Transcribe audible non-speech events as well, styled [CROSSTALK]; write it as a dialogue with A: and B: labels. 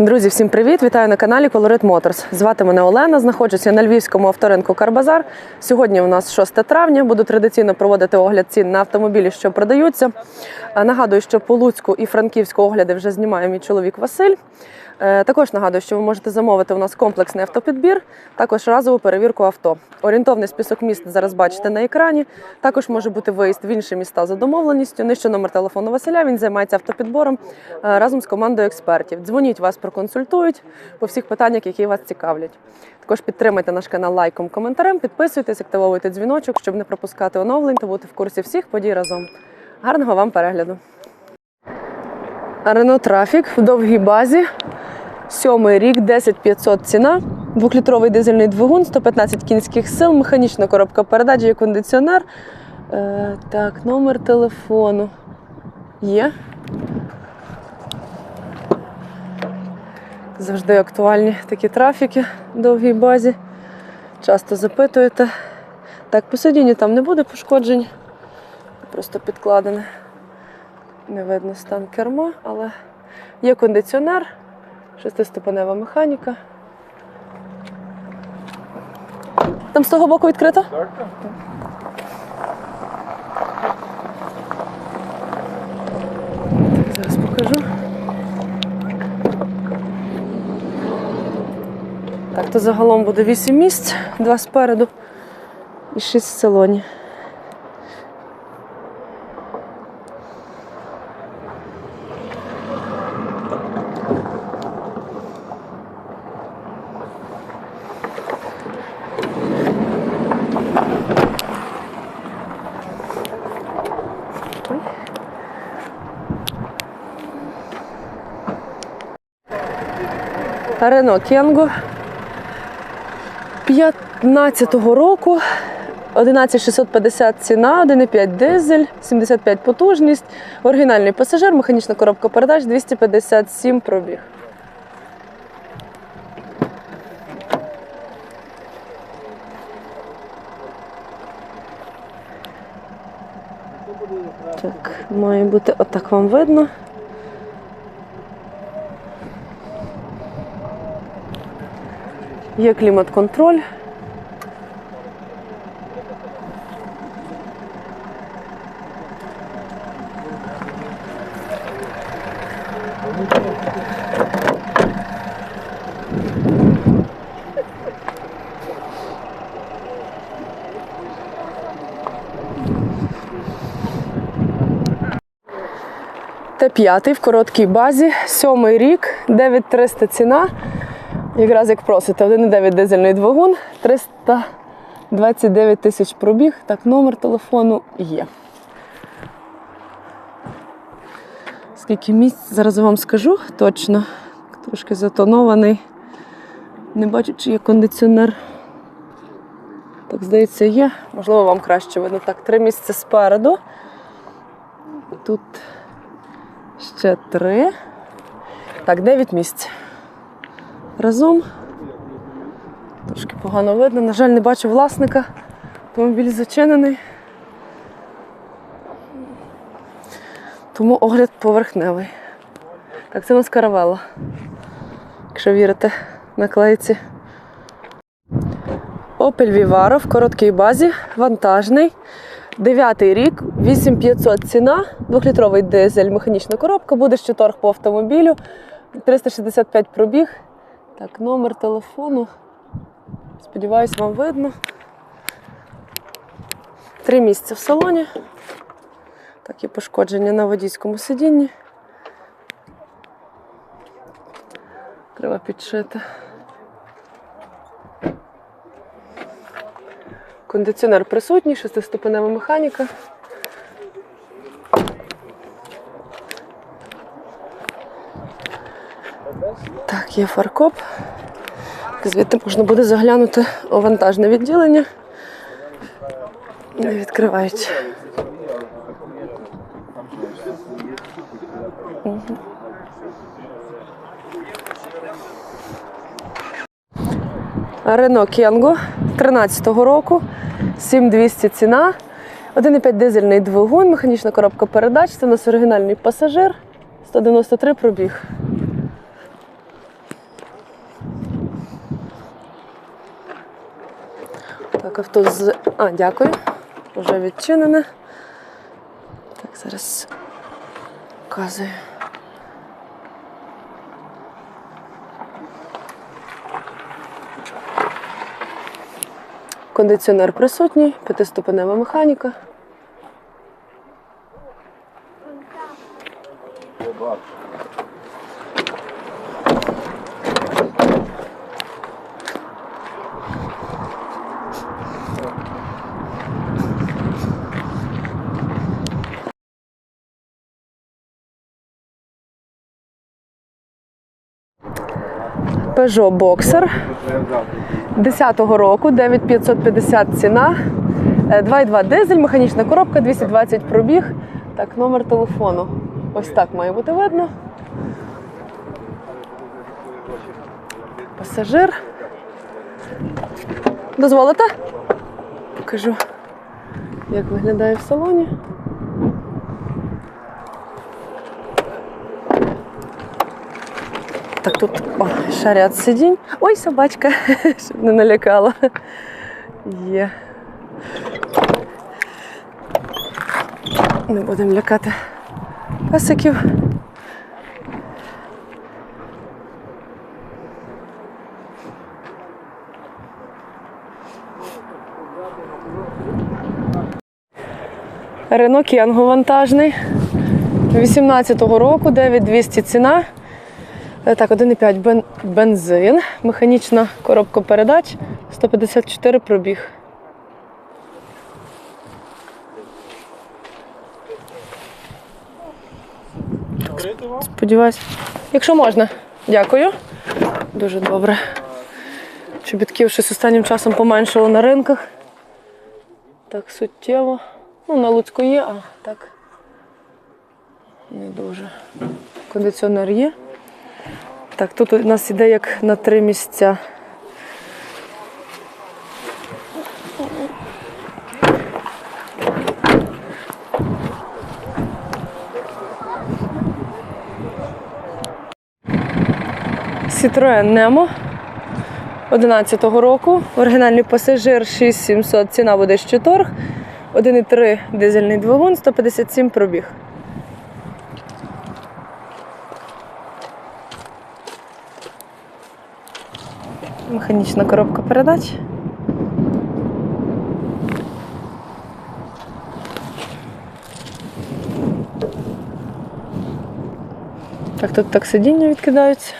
A: Друзі, всім привіт! Вітаю на каналі Colorit Motors. Звати мене Олена. Знаходжуся на львівському авторинку Карбазар. Сьогодні у нас 6 травня. Буду традиційно проводити огляд цін на автомобілі, що продаються. Нагадую, що по Луцьку і Франківську огляди вже знімає мій чоловік Василь. Е, Також нагадую, що ви можете замовити у нас комплексний автопідбір, також разову перевірку авто. Орієнтовний список міст зараз бачите на екрані. Також може бути виїзд в інші міста за домовленістю. Нижче номер телефону Василя. Він займається автопідбором е, разом з командою експертів. Дзвоніть, вас проконсультують по всіх питаннях, які вас цікавлять. Також підтримайте наш канал лайком, коментарем, підписуйтесь, активовуйте дзвіночок, щоб не пропускати оновлень та бути в курсі всіх подій разом. Гарного вам перегляду! Рено Трафік в довгій базі. Сьомий рік, 10500 ціна. Двохлітровий дизельний двигун, 115 кінських сил, механічна коробка передач, є кондиціонер. Е, так, номер телефону є. Завжди актуальні такі трафіки в довгій базі. Часто запитуєте. Так, по сидінню там не буде пошкоджень. Просто підкладене. Не видно стан керма, але є кондиціонер, шестиступенева механіка. Там з того боку відкрито?
B: Так, так.
A: Зараз покажу. Так, то загалом буде 8 місць, 2 спереду і 6 в салоні. Рено Кенго 15-го року. 11650 ціна, 1,5 дизель, 75 потужність, оригінальний пасажир, механічна коробка передач, 257 пробіг. Так, має бути отак вам видно. Є клімат-контроль. Т5 в короткій базі, сьомий рік, 9300 ціна. Якраз як просите, 1,9 дизельний двигун, 329 тисяч пробіг. Так, номер телефону є. Скільки місць, зараз вам скажу точно. Трошки затонований. Не бачу, чи є кондиціонер. Так, здається, є. Можливо, вам краще видно. Так, три місця спереду. Тут ще три. Так, дев'ять місць. Разом. Трошки погано видно. На жаль, не бачу власника. Автомобіль зачинений. Тому огляд поверхневий. Так, це у нас каравела. Якщо вірите наклейці. Opel Vivaro в короткій базі, вантажний. Дев'ятий рік, 8500 ціна, двохлітровий дизель, механічна коробка, буде ще торг по автомобілю, 365 пробіг. Так, номер телефону. Сподіваюсь, вам видно. Три місця в салоні. Так, є пошкодження на водійському сидінні. Треба підшити. Кондиціонер присутній, шестиступенева механіка. Є фаркоп. Звідти можна буде заглянути у вантажне відділення. Не відкривають. Рено Кенго 13-го року, 7200 ціна, 1,5 дизельний двигун, механічна коробка передач, це у нас оригінальний пасажир, 193 пробіг. Так, авто з. А, дякую. Вже відчинене. Так, зараз показую. Кондиціонер присутній, п'ятиступенева механіка. Peugeot Boxer 10-го року, 9550 ціна. Е, 2,2 дизель, механічна коробка, 220 пробіг. Так, номер телефону. Ось так має бути видно. Пасажир. Дозволите? Покажу, як виглядає в салоні. Так, тут о, ряд сидінь. Ой, собачка, [LAUGHS] щоб не налякала. Є. Не будемо лякати песиків. Рено Кенго вантажний. 18-го року, 9200 ціна. Е, Так, 1,5 бен- бензин, механічна коробка передач, 154 пробіг. Сподіваюсь. Якщо можна, дякую. Дуже добре. Чобітків щось останнім часом поменшало на ринках. Так суттєво. Ну, на Луцьку є, а так не дуже. Кондиціонер є. Так, тут у нас іде як на три місця. Citroen Nemo 11-го року. Оригінальний пасажир 6700, ціна буде ще торг. 1,3 дизельний двигун, 157 пробіг. механічна коробка передач. Так, тут так сидіння відкидаються.